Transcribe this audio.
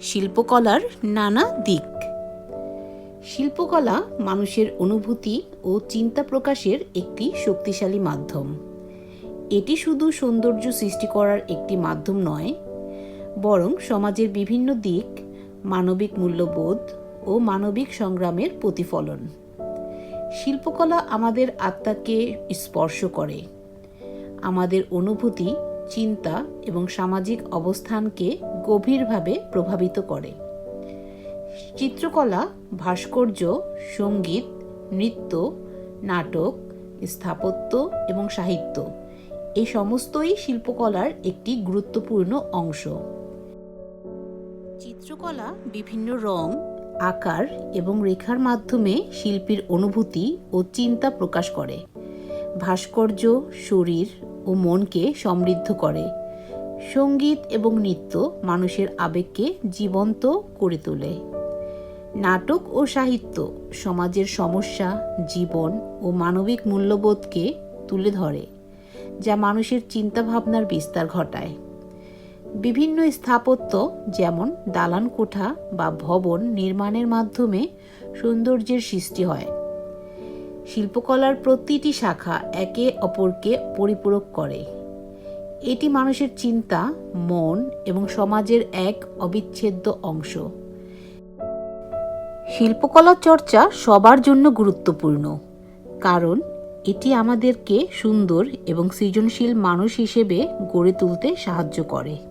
শিল্পকলার নানা দিক। শিল্পকলা মানুষের অনুভূতি ও চিন্তা প্রকাশের একটি শক্তিশালী মাধ্যম। এটি শুধু সৌন্দর্য সৃষ্টি করার একটি মাধ্যম নয়, বরং সমাজের বিভিন্ন দিক, মানবিক মূল্যবোধ ও মানবিক সংগ্রামের প্রতিফলন। শিল্পকলা আমাদের আত্মাকে স্পর্শ করে। আমাদের অনুভূতি, চিন্তা এবং সামাজিক অবস্থানকে গভীরভাবে প্রভাবিত করে। চিত্রকলা, ভাস্কর্য, সংগীত, নৃত্য, নাটক, স্থাপত্য এবং সাহিত্য এই সমস্তই শিল্পকলার একটি গুরুত্বপূর্ণ অংশ। চিত্রকলা বিভিন্ন রং, আকার এবং রেখার মাধ্যমে শিল্পীর অনুভূতি ও চিন্তা প্রকাশ করে। ভাস্কর্য, শরীর ও মনকে সমৃদ্ধ করে। সংগীত এবং নৃত্য মানুষের আবেগকে জীবন্ত করে তোলে। নাটক ও সাহিত্য সমাজের সমস্যা, জীবন ও মানবিক মূল্যবোধকে তুলে ধরে, যা মানুষের চিন্তাভাবনার বিস্তার ঘটায়। বিভিন্ন স্থাপত্য যেমন দালান কোঠা বা ভবন নির্মাণের মাধ্যমে সৌন্দর্যের সৃষ্টি হয়। শিল্পকলার প্রতিটি শাখা একে অপরকে পরিপূরক করে। এটি মানুষের চিন্তা, মন এবং সমাজের এক অবিচ্ছেদ্য অংশ। শিল্পকলা চর্চা সবার জন্য গুরুত্বপূর্ণ, কারণ এটি আমাদেরকে সুন্দর এবং সৃজনশীল মানুষ হিসেবে গড়ে তুলতে সাহায্য করে।